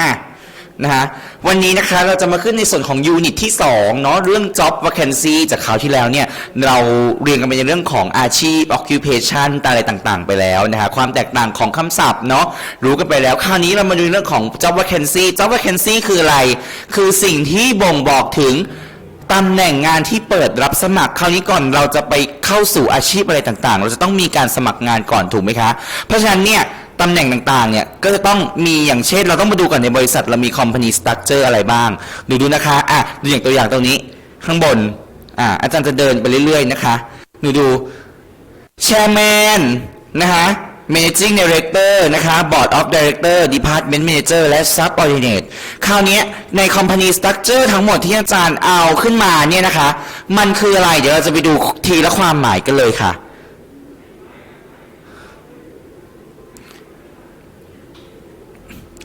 อะนะฮะวันนี้นะคะเราจะมาขึ้นในส่วนของยูนิตที่2เนาะเรื่อง job vacancy จากคราวที่แล้วเนี่ย เราเรียนกันไปในเรื่องของอาชีพ occupation อะไรต่างๆ ไปแล้วนะฮะความแตกต่างของคำศัพท์เนาะรู้กันไปแล้ว คราวนี้เรามาดูเรื่องของ job vacancy job vacancy คืออะไร คือสิ่งที่บ่งบอกถึงตำแหน่งงานที่เปิดรับสมัครคราวนี้ก่อนเราจะไปเข้าสู่อาชีพอะไรต่างๆ เราจะต้องมีการสมัครงานก่อนถูกไหมคะ เพราะฉะนั้นเนี่ย ตำแหน่งต่างๆ เนี่ย ก็จะต้องมีอย่างเช่น เราต้องมาดูก่อนในบริษัทเรามี company structure อะไรบ้าง ดูดูนะคะ อะ ดูอย่างตัวอย่างตรงนี้ ข้างบน อะ อาจารย์จะเดินไปเรื่อยๆ นะคะ ดูดู chairman นะคะ managing director นะคะ board of director department manager และ subordinate คราวนี้ใน company structure ทั้งหมดที่อาจารย์เอาขึ้นมาเนี่ยนะคะ มันคืออะไร เดี๋ยวเราจะไปดูทีละความหมายกันเลยค่ะ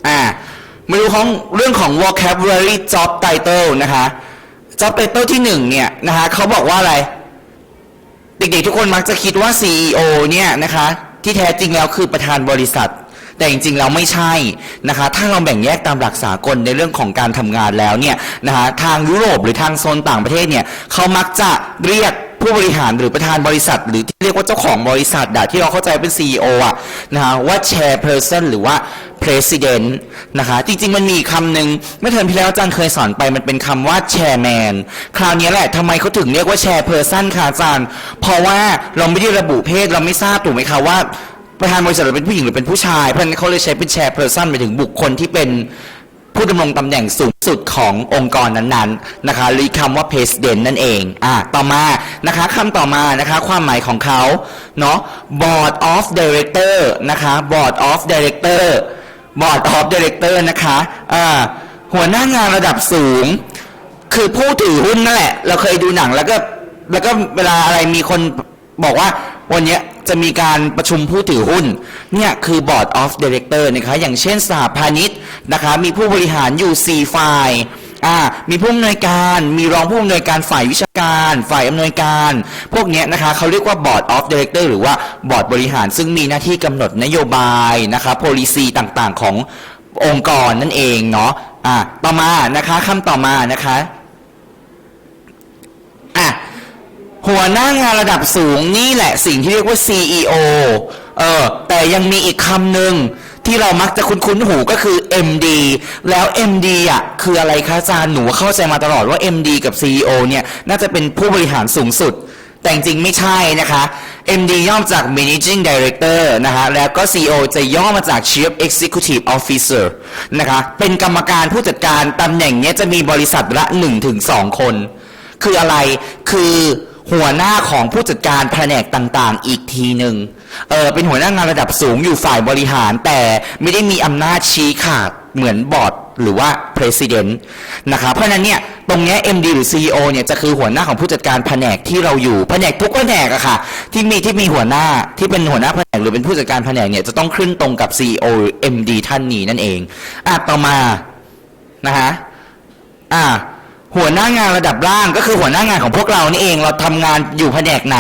อ่า มาดูของเรื่องของ vocabulary job title นะคะ job title ที่หนึ่งเนี่ยนะคะเขาบอกว่าอะไร เด็กๆทุกคนมักจะคิดว่า CEO เนี่ยนะคะที่แท้จริงแล้วคือประธานบริษัท แต่จริงๆแล้วไม่ใช่นะคะ ถ้าเราแบ่งแยกตามหลักสากลในเรื่องของการทำงานแล้วเนี่ยนะคะทางยุโรปหรือทางโซนต่างประเทศเนี่ยเขามักจะเรียกผู้บริหารหรือประธานบริษัท หรือที่เรียกว่าเจ้าของบริษัทอะที่เราเข้าใจเป็น CEO อะนะคะว่า chairperson หรือว่า president นะคะ จริง ๆ มันมีคำหนึ่งเมื่อเทอมที่แล้วอาจารย์เคยสอนไปมันเป็นคำว่า chairman คราวนี้แหละทำไมเขาถึงเรียกว่า chairperson ค่ะอาจารย์ เพราะว่าเราไม่ได้ระบุเพศเราไม่ทราบถูกไหมคะว่าประธานบริษัทเราเป็นผู้หญิงหรือเป็นผู้ชาย เพราะฉะนั้นเขาเลยใช้เป็น chairperson หมายถึงบุคคลที่เป็นผู้ดำรงตำแหน่งสูงสุดขององค์กรนั้นๆนะคะหรือคำว่า president นั่นเองอะต่อมานะคะคำต่อมานะคะความหมายของเขาเนาะ board of director นะคะ board of director board of director นะคะอ่าหัวหน้างานระดับสูง คือผู้ถือหุ้นนั่นแหละ เราเคยดูหนังแล้วก็แล้วก็เวลาอะไรมีคนบอกว่าวันนี้จะมีการประชุมผู้ถือหุ้น เนี่ยคือ board of director นะคะ อย่างเช่นสหพาณิชย์นะคะ มีผู้บริหารอยู่4ฝ่าย อ่ามีผู้อำนวยการมีรองผู้อำนวยการฝ่ายวิชาการ ฝ่ายอำนวยการ พวกเนี้ยนะคะเขาเรียกว่า board of director หรือว่าบอร์ดบริหาร ซึ่งมีหน้าที่กำหนดนโยบายนะคะ policy ต่างๆ ขององค์กรนั่นเองเนาะอ่าต่อมานะคะคำต่อมานะคะอะหัวหน้างานระดับสูงนี่แหละสิ่งที่เรียกว่า CEO เออแต่ยังมีอีกคำหนึ่ง ที่เรามักจะคุ้นๆหูก็คือ MD แล้ว MD อะคืออะไรคะอาจารย์หนูเข้าใจมาตลอดว่า MD กับ CEO เนี่ยน่าจะเป็นผู้บริหารสูงสุด แต่จริงไม่ใช่นะคะ MD ย่อมาจาก Managing Director นะคะแล้วก็ CEO จะย่อมาจาก Chief Executive Officer นะคะเป็นกรรมการผู้จัดการตำแหน่งเนี้ยจะมีบริษัทละ 1-2 คน คืออะไรคือหัวหน้าของผู้จัดการแผนกต่างๆ อีกทีหนึ่ง เออเป็นหัวหน้างานระดับสูงอยู่ฝ่ายบริหารแต่ไม่ได้มีอำนาจชี้ขาดเหมือนบอร์ดหรือว่า president นะคะเพราะนั้นเนี่ย ตรงนี้ MD หรือ CEO เนี่ยจะคือหัวหน้าของผู้จัดการแผนกที่เราอยู่ แผนกทุกแผนกอะค่ะ ที่มีที่มีหัวหน้าที่เป็นหัวหน้าแผนกหรือเป็นผู้จัดการแผนกเนี่ยจะต้องขึ้นตรงกับ CEO หรือ MD ท่านนี้นั่นเอง อะ ต่อมา นะคะอะ หัวหน้างานระดับล่างก็คือหัวหน้างานของพวกเรานี่เองเราทำงานอยู่แผนกไหน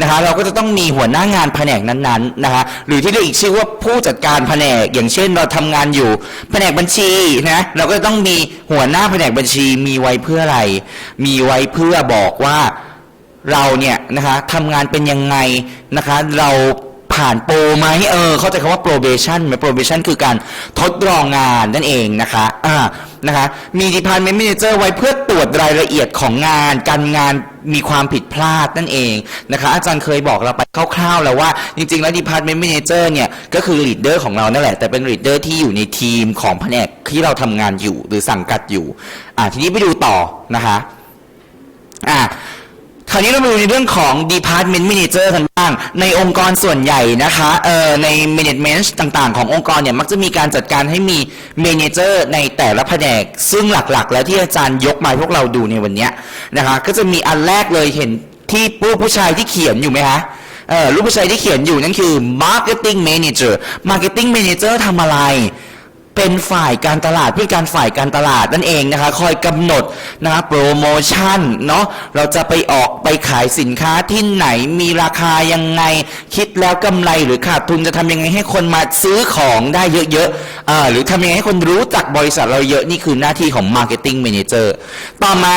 นะคะเราก็จะต้องมีหัวหน้างานแผนกนั้นๆนะคะหรือที่เรียกอีกชื่อว่าผู้จัดการแผนก อย่างเช่นเราทำงานอยู่แผนกบัญชีนะเราก็ต้องมีหัวหน้าแผนกบัญชีมีไว้เพื่ออะไร มีไว้เพื่อบอกว่าเราเนี่ยนะคะทำงานเป็นยังไงนะคะเรา ผ่านโปรไหมเออ เข้าใจคำว่า probation ไหม probation คือการทดลองงานนั่นเองนะคะอ่านะคะมี department manager ไว้เพื่อตรวจรายละเอียดของงาน การงานมีความผิดพลาดนั่นเองนะคะ อาจารย์เคยบอกเราไปคร่าวๆแล้วว่า จริงๆ แล้ว department manager เนี่ย ก็คือ leader ของเรานั่นแหละ แต่เป็น leader ที่อยู่ในทีมของแผนกที่เราทำงานอยู่หรือสังกัดอยู่อ่าทีนี้ไปดูต่อนะคะอ่า คราวนี้เรามาดูในเรื่องของ Department Manager กันบ้าง ในองค์กรส่วนใหญ่นะคะเอ่อใน Management ต่างๆ ขององค์กรเนี่ยมักจะมีการจัดการให้มี Manager ในแต่ละแผนก ซึ่งหลักๆ แล้วที่อาจารย์ยกมาให้พวกเราดูในวันเนี้ยนะคะก็จะมีอันแรกเลยเห็นที่ผู้ผู้ชายที่เขียนอยู่ไหมคะเออรูปผู้ชายที่เขียนอยู่นั่นคือ Marketing Manager Marketing Manager ทำอะไร เป็นฝ่ายการตลาดผู้การฝ่ายการตลาดนั่นเองนะคะ คอยกำหนดนะคะโปรโมชั่นเนาะเราจะไปออกไปขายสินค้าที่ไหนมีราคายังไง คิดแล้วกำไรหรือขาดทุนจะทำยังไงให้คนมาซื้อของได้เยอะๆอ่าหรือทำยังไงให้คนรู้จักบริษัทเราเยอะนี่คือหน้าที่ของ Marketing Manager ต่อมา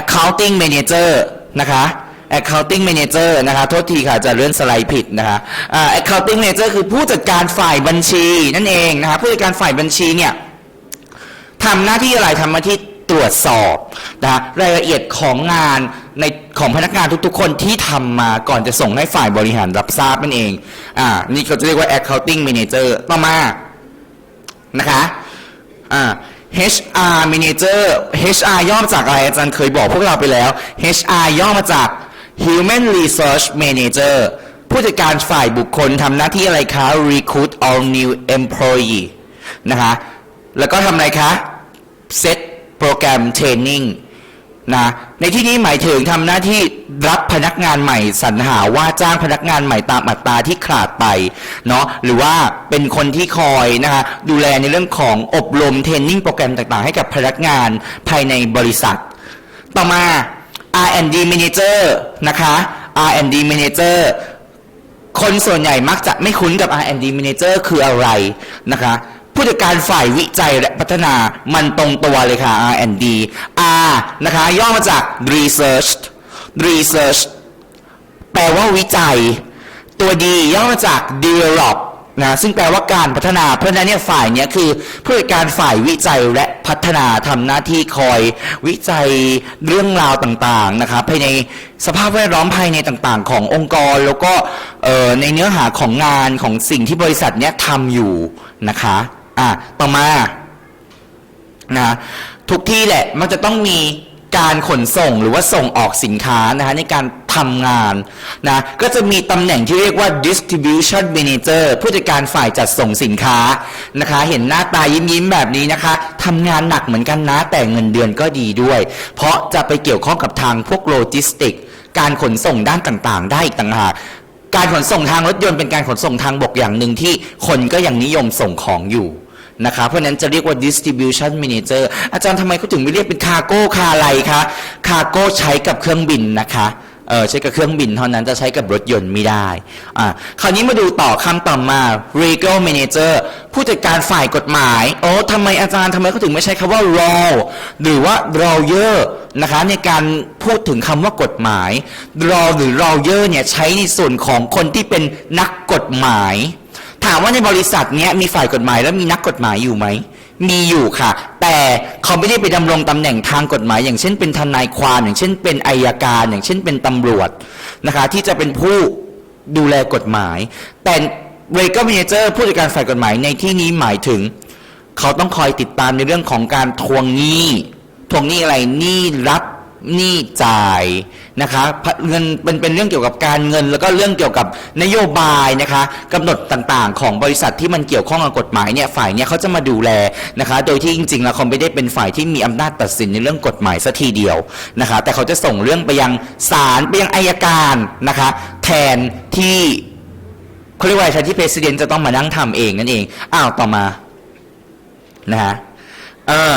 Accounting Manager นะคะ Accounting Manager นะคะ โทษทีค่ะจะเลื่อนสไลด์ผิดนะคะอ่า Accounting Manager คือผู้จัดการฝ่ายบัญชีนั่นเองนะคะ ผู้จัดการฝ่ายบัญชีเนี่ยทำหน้าที่อะไรทำหน้าที่ตรวจสอบนะรายละเอียดของงานในของพนักงานทุกๆ คนที่ทำมาก่อนจะส่งให้ฝ่ายบริหารรับทราบนั่นเอง อ่า นี่เขาจะเรียกว่า Accounting Manager ต่อมา นะคะ อ่า HR Manager HR ย่อมาจากอะไรอาจารย์เคยบอกพวกเราไปแล้ว HR ย่อมาจาก Human Resource Manager ผู้จัดการฝ่ายบุคคลทำหน้าที่อะไรคะ Recruit all new employee นะคะ แล้วก็ทำอะไรคะ Set โปรแกรม Training นะในที่นี้หมายถึงทำหน้าที่รับพนักงานใหม่สรรหาว่าจ้างพนักงานใหม่ตามอัตราที่ขาดไปเนาะหรือว่าเป็นคนที่คอยนะคะดูแลในเรื่องของอบรมเทรนนิ่งโปรแกรมต่างๆ ให้กับพนักงานภายในบริษัท ต่อมา R&D Manager นะคะ R&D Manager คนส่วนใหญ่มักจะไม่คุ้นกับ R&D Manager คืออะไรนะคะ ผู้จัดการฝ่ายวิจัยและพัฒนามันตรงตัวเลยค่ะ R&D R นะคะ ย่อมาจาก Research Research แปลว่าวิจัย ตัว D ย่อมาจาก develop นะซึ่งแปลว่าการพัฒนาเพราะฉะนั้นเนี่ยฝ่ายเนี้ยคือผู้จัดการฝ่ายวิจัยและพัฒนาทำหน้าที่คอยวิจัยเรื่องราวต่างๆนะครับภายในสภาพแวดล้อมภายในต่างๆ ขององค์กรแล้วก็เอ่อในเนื้อหาของงานของสิ่งที่บริษัทเนี้ยทำอยู่นะคะอะต่อมานะทุกที่แหละมันจะต้องมี การขนส่งหรือว่าส่งออกสินค้านะฮะในการทำงานนะก็จะมีตำแหน่งที่เรียกว่า distribution manager ผู้จัดการฝ่ายจัดส่งสินค้านะคะ เห็นหน้าตายิ้มยิ้มแบบนี้นะคะทำงานหนักเหมือนกันนะ แต่เงินเดือนก็ดีด้วย เพราะจะไปเกี่ยวข้องกับทางพวกโลจิสติก การขนส่งด้านต่างๆ ได้อีกต่างหากการขนส่งทางรถยนต์เป็นการขนส่งทางบกอย่างหนึ่งที่คนก็ยังนิยมส่งของอยู่ นะคะเพราะนั้นจะเรียกว่า distribution manager อาจารย์ทำไมเขาถึงไม่เรียกเป็น cargo คาอะไรคะ cargo ใช้กับเครื่องบินนะคะเออใช้กับเครื่องบินเท่านั้นจะใช้กับรถยนต์ไม่ได้อ่าคราวนี้มาดูต่อคำต่อมา legal manager ผู้จัดการฝ่ายกฎหมาย โอ้ทำไมอาจารย์ทำไมเขาถึงไม่ใช้คำว่า law หรือว่า lawyer นะคะในการพูดถึงคำว่ากฎหมาย law หรือ lawyer เนี่ยใช้ในส่วนของคนที่เป็นนักกฎหมาย ถามว่าในบริษัทเนี้ยมีฝ่ายกฎหมายแล้วมีนักกฎหมายอยู่ไหม มีอยู่ค่ะ แต่เขาไม่ได้ไปดำรงตำแหน่งทางกฎหมาย อย่างเช่นเป็นทนายความอย่างเช่นเป็นอายการ อย่างเช่นเป็นตำรวจนะคะ ที่จะเป็นผู้ดูแลกฎหมาย แต่เรก l เมเจอร์ผู้จัดการฝ่ายกฎหมายในที่นี้หมายถึง เขาต้องคอยติดตามในเรื่องของการทวงหนี้ทวงหนี้อะไรหนี้รับ หนี้จ่ายนะคะเงินเป็นเป็นเรื่องเกี่ยวกับการเงิน แล้วก็เรื่องเกี่ยวกับนโยบายนะคะกำหนดต่างๆ ของบริษัทที่มันเกี่ยวข้องกับกฎหมายเนี่ยฝ่ายเนี่ยเขาจะมาดูแลนะคะ โดยที่จริงๆแล้วเขาไม่ได้เป็นฝ่ายที่มีอำนาจตัดสินในเรื่องกฎหมายสัทีเดียวนะคะ แต่เขาจะส่งเรื่องไปยังศาลไปยังอายการนะคะ แทนที่เขาเรียกว่าอะไรแทนที่ president จะต้องมานั่งทำเองนั่นเองอ้าวต่อมานะฮะเออ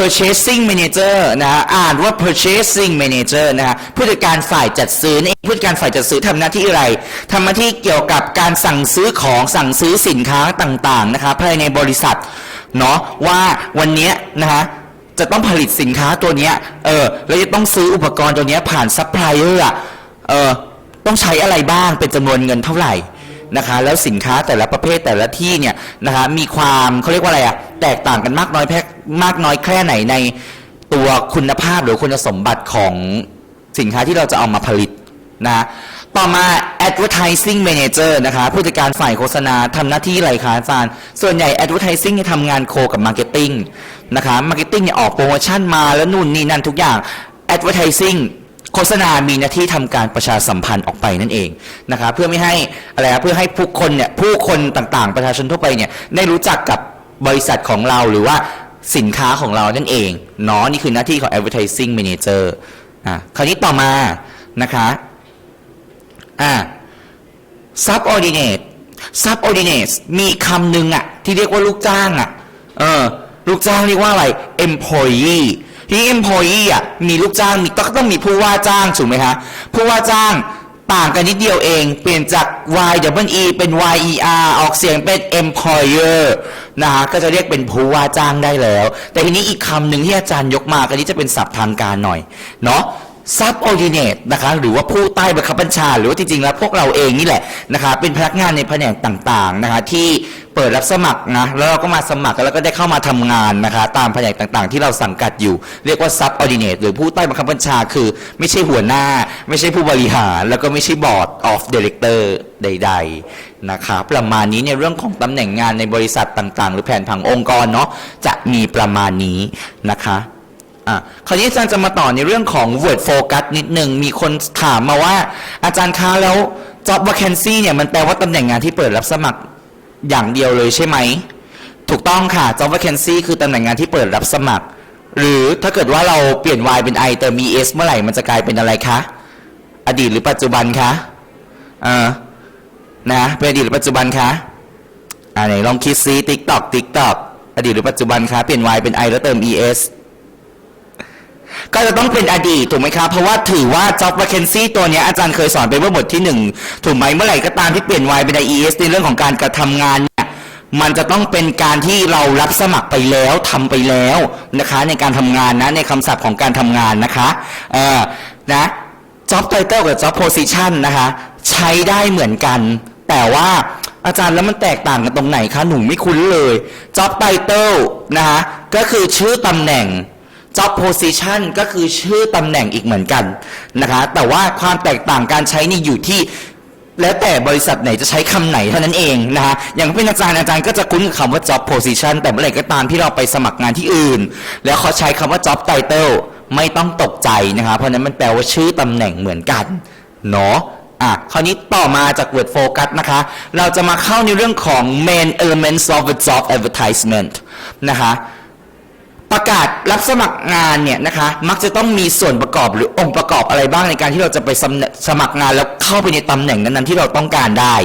purchasing manager นะฮะอ่านว่า purchasing manager นะฮะผู้จัดการฝ่ายจัดซื้อนี่ผู้จัดการฝ่ายจัดซื้อทำหน้าที่อะไรทำหน้าที่เกี่ยวกับการสั่งซื้อของสั่งซื้อสินค้าต่างๆนะคะภายในบริษัทเนาะว่าวันนี้นะฮะจะต้องผลิตสินค้าตัวเนี้ยเออแล้วจะต้องซื้ออุปกรณ์ตัวเนี้ยผ่านซัพพลายเออร์เออต้องใช้อะไรบ้างเป็นจำนวนเงินเท่าไหร่นะคะแล้วสินค้าแต่ละประเภทแต่ละที่เนี่ยนะคะมีความเขาเรียกว่าอะไรอะ แตกต่างกันมากน้อยแพมากน้อยแค่ไหนในตัวคุณภาพหรือคุณสมบัติของสินค้าที่เราจะเอามาผลิตนะต่อมา advertising manager นะคะผู้จัดการฝ่ายโฆษณาทำหน้าที่อะไรคะอาจารย์ ส่วนใหญ่ advertising ทำงานโคกับ marketing นะคะ marketing เนี่ยออกโปรโมชั่นมาแล้วนู่นนี่นั่นทุกอย่าง advertising โฆษณามีหน้าที่ทำการประชาสัมพันธ์ออกไปนั่นเองนะคะเพื่อไม่ให้อะไรนะเพื่อให้ผู้คนเนี่ยผู้คนต่างๆ ประชาชนทั่วไปเนี่ยได้รู้จักกับ บริษัทของเราหรือว่าสินค้าของเรานั่นเองเนาะนี่คือหน้าที่ของ advertising manager อะคราวนี้ต่อมานะคะอะ subordinate subordinates มีคำหนึ่งอะที่เรียกว่าลูกจ้างอะเออลูกจ้างเรียกว่าอะไร employee ทีนี้ employee อะมีลูกจ้างมีก็ต้องมีผู้ว่าจ้างถูกไหมคะผู้ว่าจ้าง ต่างกันนิดเดียวเอง เปลี่ยนจาก y w e เป็น y e r ออกเสียงเป็น employer นะคะก็จะเรียกเป็นผู้ว่าจ้างได้แล้ว แต่ทีนี้อีกคำหนึ่งที่อาจารย์ยกมากันนี้จะเป็นศัพท์ทางการหน่อย เนาะ subordinate นะคะหรือว่าผู้ใต้บังคับบัญชา หรือว่าจริงๆแล้วพวกเราเองนี่แหละนะคะเป็นพนักงานในแผนกต่างๆนะคะที่ เปิดรับสมัครนะแล้วเราก็มาสมัครแล้วก็ได้เข้ามาทำงานนะคะตามแผนกต่างๆ ที่เราสังกัดอยู่ เรียกว่า subordinate หรือผู้ใต้บังคับบัญชาคือ ไม่ใช่หัวหน้า ไม่ใช่ผู้บริหาร แล้วก็ไม่ใช่ board of director ใด ๆนะคะประมาณนี้ในเรื่องของตำแหน่งงานในบริษัทต่างๆ หรือแผนผังองค์กรเนาะจะมีประมาณนี้นะคะอะคราวนี้อาจารย์จะมาต่อในเรื่องของ word focus นิดหนึ่งมีคนถามมาว่า อาจารย์คะแล้ว job vacancy เนี่ยมันแปลว่าตำแหน่งงานที่เปิดรับสมัคร อย่างเดียวเลยใช่ไหม ถูกต้องค่ะ job vacancy คือตำแหน่งงานที่เปิดรับสมัคร หรือถ้าเกิดว่าเราเปลี่ยน y เป็น i เติม es เมื่อไหร่มันจะกลายเป็นอะไรคะ อดีตหรือปัจจุบันคะอ่านะเป็นอดีตหรือปัจจุบันคะอ่าไหนลองคิดซิ TikTok TikTok อดีตหรือปัจจุบันคะเปลี่ยน y เป็น i แล้วเติม es ก็จะต้องเป็นอดีตถูกไหมครับ เพราะว่าถือว่า job vacancy ตัวเนี้ยอาจารย์เคยสอนไปเมื่อบทที่หนึ่งถูกไหมเมื่อไหร่ก็ตามที่เปลี่ยน y เป็น ies ในเรื่องของการกระทำงานเนี่ยมันจะต้องเป็นการที่เรารับสมัครไปแล้วทำไปแล้วนะคะ ในการทำงานนะในคำศัพท์ของการทำงานนะคะเออนะ job title กับ job position นะคะ ใช้ได้เหมือนกัน แต่ว่าอาจารย์แล้วมันแตกต่างกันตรงไหนคะ หนูไม่คุ้นเลย job title นะคะก็คือชื่อตำแหน่ง job position ก็คือชื่อตำแหน่งอีกเหมือนกันนะคะ แต่ว่าความแตกต่างการใช้นี่อยู่ที่แล้วแต่บริษัทไหนจะใช้คำไหนเท่านั้นเองนะคะอย่างเป็นอาจารย์อาจารย์ก็จะคุ้นกับคำว่า job position แต่เมื่อไหร่ก็ตามที่เราไปสมัครงานที่อื่น แล้วเขาใช้คำว่า job title ไม่ต้องตกใจนะคะเพราะนั้นมันแปลว่าชื่อตำแหน่งเหมือนกันเนาะอะคราวนี้ต่อมาจาก word focus นะคะ เราจะมาเข้าในเรื่องของ main elements of a job advertisement นะคะ ประกาศรับสมัครงานเนี่ยนะคะ มักจะต้องมีส่วนประกอบหรือองค์ประกอบอะไรบ้างในการที่เราจะไปสมสมัครงานแล้วเข้าไปในตำแหน่งนั้นๆที่เราต้องการได้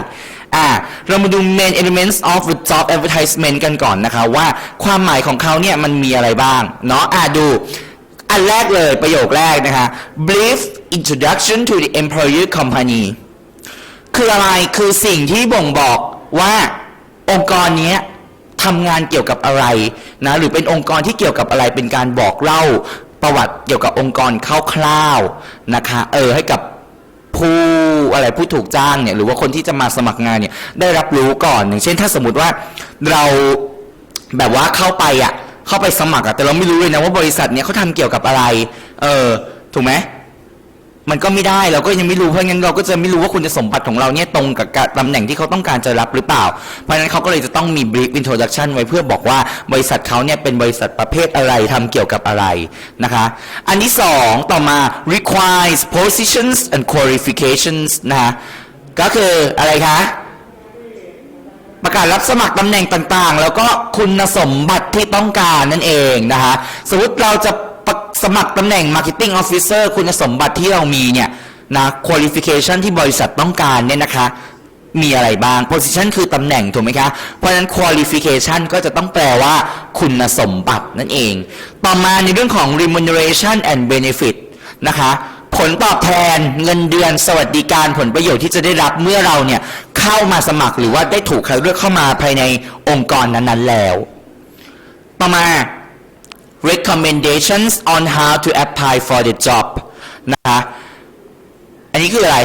อ่าเรามาดู main elements of the job advertisement กันก่อนนะคะ ว่าความหมายของเขาเนี่ยมันมีอะไรบ้าง เนาะอ่าดู อันแรกเลยประโยคแรกนะคะ brief introduction to the employer company คืออะไรคือสิ่งที่บ่งบอกว่าองค์กรเนี้ย ทำงานเกี่ยวกับอะไรนะหรือเป็นองค์กรที่เกี่ยวกับอะไรเป็นการบอกเล่าประวัติเกี่ยวกับองค์กรคร่าวๆนะคะเออให้กับผู้อะไรผู้ถูกจ้างเนี่ยหรือว่าคนที่จะมาสมัครงานเนี่ยได้รับรู้ก่อนอย่างเช่น ถ้าสมมติว่าเราแบบว่าเข้าไปอะเข้าไปสมัครอะแต่เราไม่รู้เลยนะว่าบริษัทเนี่ยเขาทำเกี่ยวกับอะไร เออถูกไหม มันก็ไม่ได้เราก็ยังไม่รู้เพราะงั้นเราก็จะไม่รู้ว่าคุณสมบัติของเราเนี่ยตรงกับตำแหน่งที่เขาต้องการจะรับหรือเปล่า เพราะฉะนั้นเขาก็เลยจะต้องมี brief introduction ไว้เพื่อบอกว่าบริษัทเขาเนี่ยเป็นบริษัทประเภทอะไรทำเกี่ยวกับอะไรนะคะ อันที่สองต่อมา requires positions and qualifications นะคะก็คืออะไรคะประกาศรับสมัครตำแหน่งต่างๆ แล้วก็คุณสมบัติที่ต้องการนั่นเองนะคะสมมติเราจะ สมัครตำแหน่ง Marketing Officer คุณสมบัติที่เรามีเนี่ยนะ qualification ที่บริษัทต้องการเนี่ยนะคะ มีอะไรบ้าง position คือตำแหน่ง ถูกไหมคะ เพราะฉะนั้น qualification ก็จะต้องแปลว่าคุณสมบัตินั่นเอง ต่อมาในเรื่องของ remuneration and benefit นะคะผลตอบแทนเงินเดือนสวัสดิการผลประโยชน์ที่จะได้รับเมื่อเราเนี่ยเข้ามาสมัครหรือว่าได้ถูกคัดเลือกเข้ามาภายในองค์กรนั้นๆแล้ว ต่อมา recommendations on how to apply for the job นะคะอันนี้คืออะไร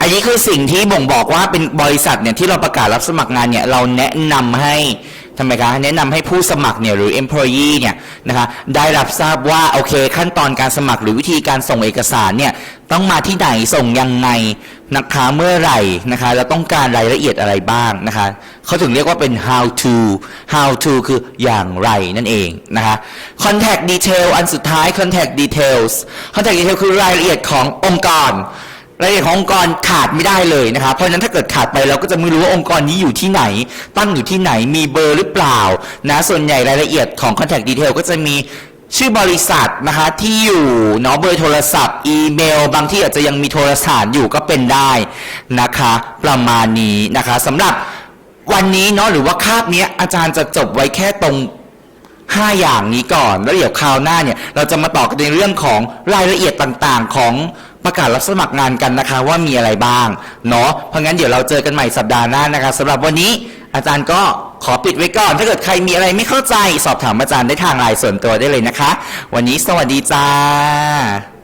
อันนี้คือสิ่งที่บ่งบอกว่าเป็นบริษัทเนี่ยที่เราประกาศรับสมัครงานเนี่ยเราแนะนำให้ทำไมคะแนะนำให้ผู้สมัครเนี่ยหรือ employee เนี่ยนะคะได้รับทราบว่าโอเคขั้นตอนการสมัครหรือวิธีการส่งเอกสารเนี่ยต้องมาที่ไหนส่งยังไง นะคะเมื่อไหร่นะคะแล้วต้องการรายละเอียดอะไรบ้างนะคะเขาถึงเรียกว่าเป็น how to how to คืออย่างไรนั่นเองนะคะ contact detail อันสุดท้าย contact details contact detail คือรายละเอียดขององค์กร รายละเอียดขององค์กรขาดไม่ได้เลยนะครับเพราะฉะนั้นถ้าเกิดขาดไปเราก็จะไม่รู้ว่าองค์กรนี้อยู่ที่ไหน ตั้งอยู่ที่ไหนมีเบอร์หรือเปล่านะส่วนใหญ่รายละเอียดของ contact detail ก็จะมี ชื่อบริษัทนะคะที่อยู่เนาะเบอร์โทรศัพท์ อีเมล บางที่อาจจะยังมีโทรสารอยู่ก็เป็นได้นะคะ ประมาณนี้นะคะสำหรับวันนี้เนาะหรือว่าคาบเนี้ยอาจารย์จะจบไว้แค่ตรง5 อย่างนี้ก่อน แล้วเดี๋ยวคราวหน้าเนี่ยเราจะมาต่อกันในเรื่องของรายละเอียดต่างๆ ของประกาศรับสมัครงานกันนะคะว่ามีอะไรบ้างเนาะเพราะงั้นเดี๋ยวเราเจอกันใหม่สัปดาห์หน้านะคะสำหรับวันนี้อาจารย์ก็ขอปิดไว้ก่อน ถ้าเกิดใครมีอะไรไม่เข้าใจ สอบถามอาจารย์ได้ทางไลน์ส่วนตัวได้เลยนะคะ วันนี้สวัสดีจ้า